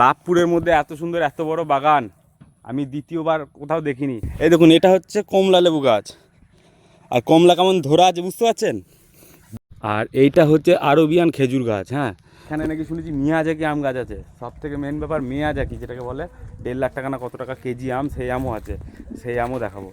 লাভপুরের মধ্যে এত সুন্দর, এত বড় বাগান, আমি দ্বিতীয়বার কোথাও দেখিনি। এই দেখুন, এটা হচ্ছে কমলা লেবু গাছ। আর কমলা কেমন ধরা আছে, বুঝতে পারছেন? আর এইটা হচ্ছে আরবিয়ান খেজুর গাছ হ্যাঁ। এখানে নাকি শুনেছি মিয়াজাকি আম গাছ আছে। সব থেকে মেন ব্যাপার মিয়াজাকি যেটাকে বলে দেড় লাখ টাকা না কত টাকা কেজি আম, সেই আমও আছে। সেই আমও দেখাবো।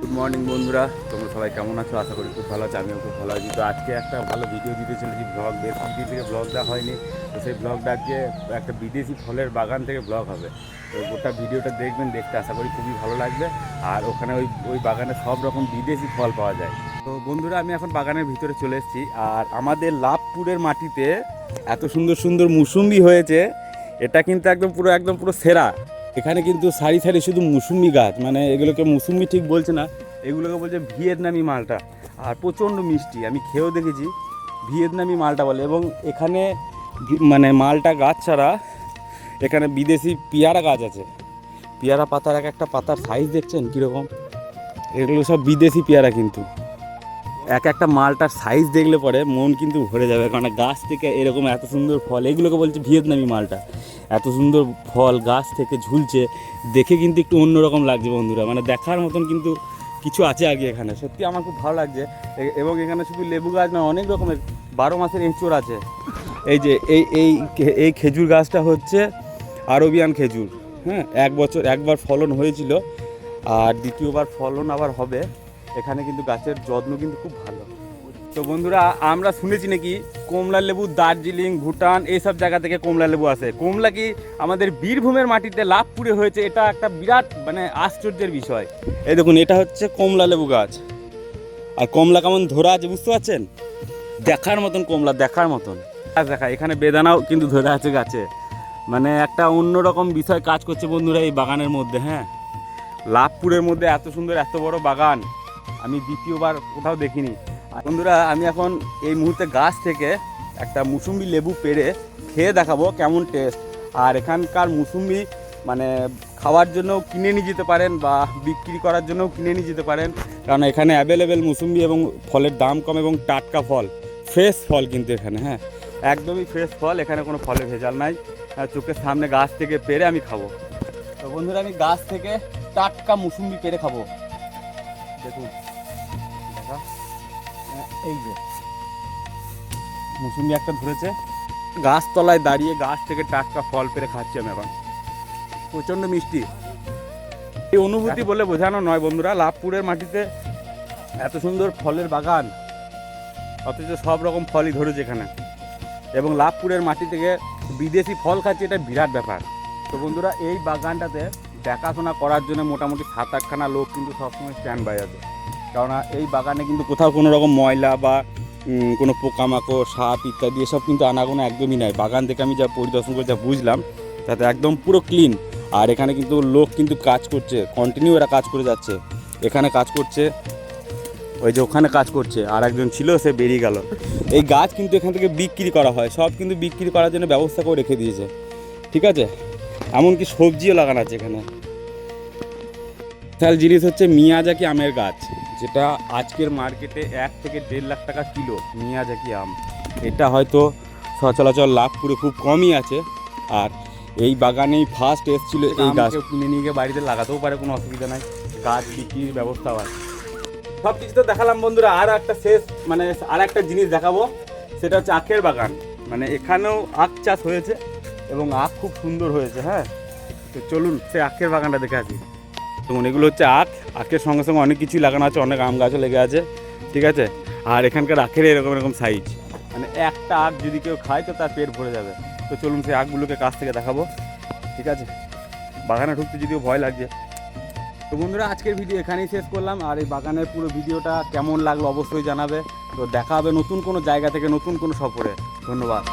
গুড মর্নিং বন্ধুরা। তোমরা সবাই কেমন আছো? আশা করি খুব ভালো আছো, আমিও খুব ভালো আছি। তো আজকে একটা ভালো ভিডিও দিতে চলেছি ব্লগ বেশ দিন থেকে ব্লগ দেওয়া হয়নি। তো সেই ব্লগটা আজকে একটা বিদেশি ফলের বাগান থেকে ব্লগ হবে। তো গোটা ভিডিওটা দেখবেন, দেখতে আশা করি খুবই ভালো লাগবে। আর ওখানে ওই ওই বাগানে সব রকম বিদেশি ফল পাওয়া যায়। তো বন্ধুরা, আমি এখন বাগানের ভিতরে চলে এসেছি। আর আমাদের লাভপুরের মাটিতে এত সুন্দর সুন্দর মুসুম্বি হয়েছে। এটা কিন্তু একদম পুরো একদম পুরো সেরা। এখানে কিন্তু সারি সারি শুধু মুসুম্বি গাছ মানে এগুলোকে মুসুম্বি ঠিক বলছে না, এগুলোকে বলছে ভিয়েতনামি মালটা। আর প্রচণ্ড মিষ্টি, আমি খেয়েও দেখেছি, ভিয়েতনামি মালটা বলে। এবং এখানে মানে মালটা গাছ ছাড়া এখানে বিদেশি পেয়ারা গাছ আছে। পেয়ারা পাতার এক একটা পাতার সাইজ দেখছেন কীরকম? এগুলো সব বিদেশি পেয়ারা কিন্তু। এক একটা মালটার সাইজ দেখলে পরে মন কিন্তু ভরে যাবে, কারণ গাছ থেকে এরকম এত সুন্দর ফল, এগুলোকে বলছে ভিয়েতনামি মালটা। এত সুন্দর ফল, গাছ থেকে ঝুলছে। দেখে কিন্তু একটু অন্যরকম লাগছে বন্ধুরা। মানে দেখার মতন কিন্তু কিছু আছে আগে এখানে। সত্যি আমার খুব ভালো লাগছে। এবং এখানে শুধু লেবু গাছ না, অনেক রকমের। বারো মাসের এঁচড় আছে। এই যে, এই এই এই খেজুর গাছটা হচ্ছে আরবিয়ান খেজুর। হ্যাঁ এক বছর, একবার ফলন হয়েছিল। আর দ্বিতীয়বার ফলন আবার হবে। এখানে কিন্তু গাছের যত্ন কিন্তু খুব ভালো। তো বন্ধুরা, আমরা শুনেছি নাকি কমলা লেবু, দার্জিলিং, ভুটান, এইসব জায়গা থেকে কমলা লেবু আসে। কমলা কি আমাদের বীরভূমের মাটিতে লাভপুরে হয়েছে? এটা একটা বিরাট মানে আশ্চর্যের বিষয়। এই দেখুন, এটা হচ্ছে কমলা লেবু গাছ। আর কমলা কেমন ধরা আছে বুঝতে পারছেন? দেখার মতন কমলা, দেখার মতন। গাছ দেখা, এখানে বেদানাও কিন্তু ধরে আছে গাছে। মানে একটা অন্যরকম বিষয় কাজ করছে বন্ধুরা এই বাগানের মধ্যে হ্যাঁ? লাভপুরের মধ্যে এত সুন্দর, এত বড় বাগান, আমি দ্বিতীয়বার কোথাও দেখিনি। আর বন্ধুরা, আমি এখন এই মুহূর্তে গাছ থেকে একটা মুসুম্বি লেবু পেড়ে খেয়ে দেখাবো কেমন টেস্ট আর এখানকার মুসুম্বি মানে খাওয়ার জন্য কিনে নিয়ে যেতে পারেন বা বিক্রি করার জন্যও কিনে নিয়ে যেতে পারেন। কারণ এখানে অ্যাভেলেবেল মুসুম্বি এবং ফলের দাম কম এবং টাটকা ফল ফ্রেশ ফল কিন্তু এখানে হ্যাঁ। একদমই ফ্রেশ ফল, এখানে কোনো ফলে ভেজাল নাই। চোখের সামনে গাছ থেকে পেরে আমি খাব। তো বন্ধুরা, আমি গাছ থেকে টাটকা মুসুম্বি পেরে খাব। দেখুন। দেখা এই যে। মুসুম্বি একটা ধরেছে। গাছতলায় দাঁড়িয়ে গাছ থেকে টাটকা ফল পেরে খাচ্ছি আমি এখন। প্রচণ্ড মিষ্টি। এই অনুভূতি বলে বোঝানো নয় বন্ধুরা। লাভপুরের মাটিতে এত সুন্দর ফলের বাগান অথচ সব রকম ফলই ধরেছে এখানে। এবং লাভপুরের মাটি থেকে বিদেশি ফল খাচ্ছে এটা বিরাট ব্যাপার। তো বন্ধুরা এই বাগানটাতে দেখাশোনা করার জন্য মোটামুটি সাত আটখানা লোক কিন্তু সবসময় স্ট্যান্ড বাই আছে। কেননা এই বাগানে কিন্তু কোথাও কোনো রকম ময়লা বা কোনো পোকামাকড়, সাপ ইত্যাদি এসব কিন্তু আনাগোনা একদমই নাই। বাগান থেকে আমি যা পরিদর্শন করে যা বুঝলাম, তাতে একদম পুরো ক্লিন। আর এখানে কিন্তু লোক কিন্তু কাজ করছে কন্টিনিউ এরা কাজ করে যাচ্ছে। এখানে কাজ করছে, ওই যে ওখানে কাজ করছে, আর একজন ছিল, সে বেরিয়ে গেল। এই গাছ কিন্তু এখান থেকে বিক্রি করা হয়, সব কিন্তু বিক্রি করার জন্য ব্যবস্থা করে রেখে দিয়েছে। ঠিক আছে? এমনকি সবজিও লাগানো আছে এখানে। বিশাল জিনিস হচ্ছে মিয়াজাকি আমের গাছ। যেটা আজকের মার্কেটে এক থেকে দেড় লাখ টাকা কিলো নিয়ে মিয়াজাকি আম। এটা হয়তো সচরাচর লাভপুরে খুব কমই আছে। আর এই বাগানেই ফার্স্ট এসেছিল এই গাছ। কিনে নিয়ে গিয়ে বাড়িতে লাগাতেও পারে কোনো অসুবিধা নাই। গাছ বিক্রির ব্যবস্থাও আছে। সব কিছু তো দেখালাম বন্ধুরা আর একটা শেষ মানে আর একটা জিনিস দেখাবো সেটা হচ্ছে আখের বাগান। মানে এখানেও আখ চাষ হয়েছে এবং আখ খুব সুন্দর হয়েছে হ্যাঁ? তো চলুন সে আখের বাগানটা দেখে আসি। যেমন এগুলো হচ্ছে আখ। আখের সঙ্গে সঙ্গে অনেক কিছুই লাগানো আছে, অনেক আম গাছও লেগে আছে, ঠিক আছে? আর এখানকার আখের এরকম এরকম সাইজ মানে একটা আখ যদি কেউ খায় তো তার পেট ভরে যাবে। তো চলুন সেই আখগুলোকে কাছ থেকে দেখাবো, ঠিক আছে? বাগানে ঢুকতে যদিও ভয় লাগছে। তো বন্ধুরা, আজকের ভিডিও এখানেই শেষ করলাম। আর এই বাগানের পুরো ভিডিওটা কেমন লাগল অবশ্যই জানাবে। তো দেখা হবে নতুন কোনো জায়গা থেকে নতুন কোনো সফরে। ধন্যবাদ।